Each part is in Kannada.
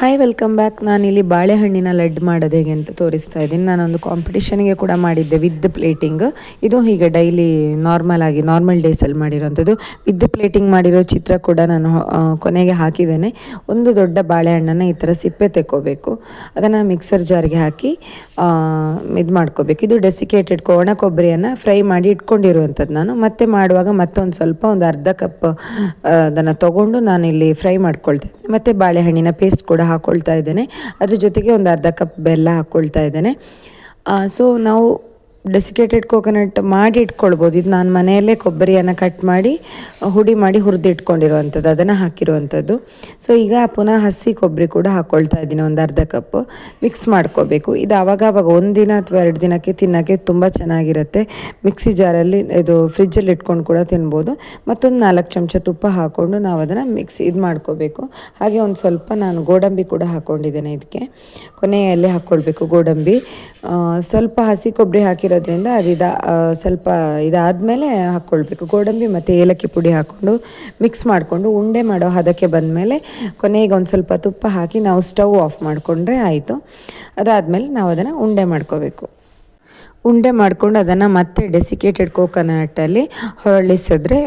ಹಾಯ್ ವೆಲ್ಕಮ್ ಬ್ಯಾಕ್ ನಾನು ಇಲ್ಲಿ ಬಾಳೆಹಣ್ಣಿನ ಲಡ್ಡು ಮಾಡೋದು ಹೇಗೆ ಅಂತ ತೋರಿಸ್ತಾ ಇದ್ದೀನಿ. ನಾನೊಂದು ಕಾಂಪಿಟೇಷನ್ಗೆ ಕೂಡ ಮಾಡಿದ್ದೆ ವಿತ್ ಪ್ಲೇಟಿಂಗ್ ಇದು ಹೀಗೆ ಡೈಲಿ ನಾರ್ಮಲ್ ಆಗಿ ನಾರ್ಮಲ್ ಡೇಸಲ್ಲಿ ಮಾಡಿರೋಂಥದ್ದು. ವಿತ್ ಪ್ಲೇಟಿಂಗ್ ಮಾಡಿರೋ ಚಿತ್ರ ಕೂಡ ನಾನು ಕೊನೆಗೆ ಹಾಕಿದ್ದೇನೆ. ಒಂದು ದೊಡ್ಡ ಬಾಳೆಹಣ್ಣನ್ನು ಈ ಥರ ಸಿಪ್ಪೆ ತೆಕ್ಕೋಬೇಕು. ಅದನ್ನು ಮಿಕ್ಸರ್ ಜಾರ್ಗೆ ಹಾಕಿ ಇದು ಮಾಡ್ಕೋಬೇಕು. ಇದು ಡೆಸಿಕೇಟೆಡ್ ಒಣ ಕೊಬ್ಬರಿಯನ್ನು ಫ್ರೈ ಮಾಡಿ ಇಟ್ಕೊಂಡಿರುವಂಥದ್ದು ನಾನು. ಮತ್ತೆ ಮಾಡುವಾಗ ಮತ್ತೊಂದು ಸ್ವಲ್ಪ ಒಂದು ಅರ್ಧ ಕಪ್ ಅದನ್ನು ತೊಗೊಂಡು ಇಲ್ಲಿ ಫ್ರೈ ಮಾಡ್ಕೊಳ್ತೇನೆ ಮತ್ತು ಬಾಳೆಹಣ್ಣಿನ ಪೇಸ್ಟ್ ಕೂಡ ಹಾಕ್ಕೊಳ್ತಾ ಇದ್ದೇನೆ. ಅದ್ರ ಜೊತೆಗೆ ಒಂದು ಅರ್ಧ ಕಪ್ ಬೆಲ್ಲ ಹಾಕ್ಕೊಳ್ತಾ ಇದ್ದೇನೆ. ಸೊ ನಾವು ಡೆಸಿಕೇಟೆಡ್ ಕೋಕೋನಟ್ ಮಾಡಿ ಇಟ್ಕೊಳ್ಬೋದು. ಇದು ನಾನು ಮನೆಯಲ್ಲೇ ಕೊಬ್ಬರಿಯನ್ನು ಕಟ್ ಮಾಡಿ, ಹುಡಿ ಮಾಡಿ ಹುರಿದು ಇಟ್ಕೊಂಡಿರುವಂಥದ್ದು, ಅದನ್ನು ಹಾಕಿರುವಂಥದ್ದು. ಸೊ ಈಗ ಪುನಃ ಹಸಿ ಕೊಬ್ಬರಿ ಕೂಡ ಹಾಕ್ಕೊಳ್ತಾ ಇದ್ದೀನಿ, ಒಂದು ಅರ್ಧ ಕಪ್ ಮಿಕ್ಸ್ ಮಾಡ್ಕೋಬೇಕು. ಇದು ಆವಾಗ ಒಂದು ದಿನ ಅಥವಾ ಎರಡು ದಿನಕ್ಕೆ ತಿನ್ನೋಕ್ಕೆ ತುಂಬ ಚೆನ್ನಾಗಿರುತ್ತೆ. ಮಿಕ್ಸಿ ಜಾರಲ್ಲಿ ಇದು ಫ್ರಿಜ್ಜಲ್ಲಿ ಇಟ್ಕೊಂಡು ಕೂಡ ತಿನ್ಬೋದು. ಮತ್ತೊಂದು ನಾಲ್ಕು ಚಮಚ ತುಪ್ಪ ಹಾಕ್ಕೊಂಡು ನಾವು ಅದನ್ನು ಮಿಕ್ಸ್ ಇದು ಮಾಡ್ಕೋಬೇಕು. ಹಾಗೆ ಒಂದು ಸ್ವಲ್ಪ ನಾನು ಗೋಡಂಬಿ ಕೂಡ ಹಾಕ್ಕೊಂಡಿದ್ದೇನೆ ಇದಕ್ಕೆ ಕೊನೆಯಲ್ಲಿ ಹಾಕ್ಕೊಳ್ಬೇಕು ಗೋಡಂಬಿ. ಸ್ವಲ್ಪ ಹಸಿ ಕೊಬ್ಬರಿ ಹಾಕಿರೋದ್ರಿಂದ ಅದಿದ ಸ್ವಲ್ಪ ಇದಾದಮೇಲೆ ಹಾಕ್ಕೊಳ್ಬೇಕು. ಗೋಡಂಬಿ ಮತ್ತು ಏಲಕ್ಕಿ ಪುಡಿ ಹಾಕ್ಕೊಂಡು ಮಿಕ್ಸ್ ಮಾಡಿಕೊಂಡು ಉಂಡೆ ಮಾಡೋ ಹದಕ್ಕೆ ಬಂದಮೇಲೆ ಕೊನೆಗೆ ಒಂದು ಸ್ವಲ್ಪ ತುಪ್ಪ ಹಾಕಿ ನಾವು ಸ್ಟವ್ ಆಫ್ ಮಾಡಿಕೊಂಡ್ರೆ ಆಯಿತು. ಅದಾದಮೇಲೆ ನಾವು ಅದನ್ನು ಉಂಡೆ ಮಾಡ್ಕೋಬೇಕು. ಉಂಡೆ ಮಾಡಿಕೊಂಡು ಅದನ್ನು ಮತ್ತೆ ಡೆಸಿಕೇಟೆಡ್ ಕೋಕೋನಟಲ್ಲಿ ಹೊರಳಿಸಿದ್ರೆ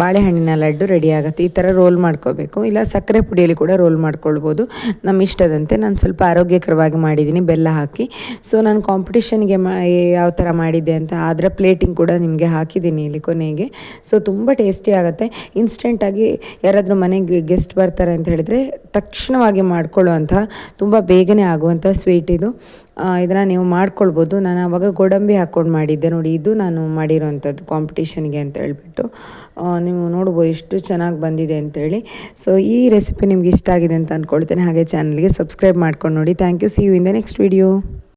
ಬಾಳೆಹಣ್ಣಿನ ಲಡ್ಡು ರೆಡಿ ಆಗುತ್ತೆ. ಈ ಥರ ರೋಲ್ ಮಾಡ್ಕೋಬೇಕು. ಇಲ್ಲ, ಸಕ್ಕರೆ ಪುಡಿಯಲ್ಲಿ ಕೂಡ ರೋಲ್ ಮಾಡ್ಕೊಳ್ಬೋದು. ನಮ್ಮ ಇಷ್ಟದಂತೆ. ನಾನು ಸ್ವಲ್ಪ ಆರೋಗ್ಯಕರವಾಗಿ ಮಾಡಿದ್ದೀನಿ ಬೆಲ್ಲ ಹಾಕಿ. ಸೊ ನಾನು ಕಾಂಪಿಟಿಷನ್ಗೆ ಮಾ ಯಾವ ಥರ ಮಾಡಿದ್ದೆ ಅಂತ ಅದರ ಪ್ಲೇಟಿಂಗ್ ಕೂಡ ನಿಮಗೆ ಹಾಕಿದ್ದೀನಿ ಇಲ್ಲಿ ಕೊನೆಗೆ. ಸೊ ತುಂಬ ಟೇಸ್ಟಿ ಆಗುತ್ತೆ. ಇನ್ಸ್ಟೆಂಟಾಗಿ ಯಾರಾದರೂ ಮನೆಗೆ ಗೆಸ್ಟ್ ಬರ್ತಾರೆ ಅಂತ ಹೇಳಿದರೆ ತಕ್ಷಣವಾಗಿ ಮಾಡ್ಕೊಳ್ಳುವಂಥ ತುಂಬ ಬೇಗನೆ ಆಗುವಂಥ ಸ್ವೀಟ್ ಇದು. ಇದನ್ನು ನೀವು ಮಾಡ್ಕೊಳ್ಬೋದು. ನಾನು ಆವಾಗ ಗೋಡಂಬಿ ಹಾಕ್ಕೊಂಡು ಮಾಡಿದ್ದೆ ನೋಡಿ, ಇದು ನಾನು ಮಾಡಿರೋವಂಥದ್ದು ಕಾಂಪಿಟೇಷನ್ಗೆ ಅಂತ ಹೇಳ್ಬಿಟ್ಟು. ನೀವು ನೋಡ್ಬೋದು ಎಷ್ಟು ಚೆನ್ನಾಗಿ ಬಂದಿದೆ ಅಂತೇಳಿ. ಸೊ ಈ ರೆಸಿಪಿ ನಿಮ್ಗೆ ಇಷ್ಟ ಆಗಿದೆ ಅಂತ ಅಂದ್ಕೊಳ್ತೇನೆ ಹಾಗೆ ಚಾನಲ್ಗೆ ಸಬ್ಸ್ಕ್ರೈಬ್ ಮಾಡ್ಕೊಂಡು ನೋಡಿ. Thank you see you in the next video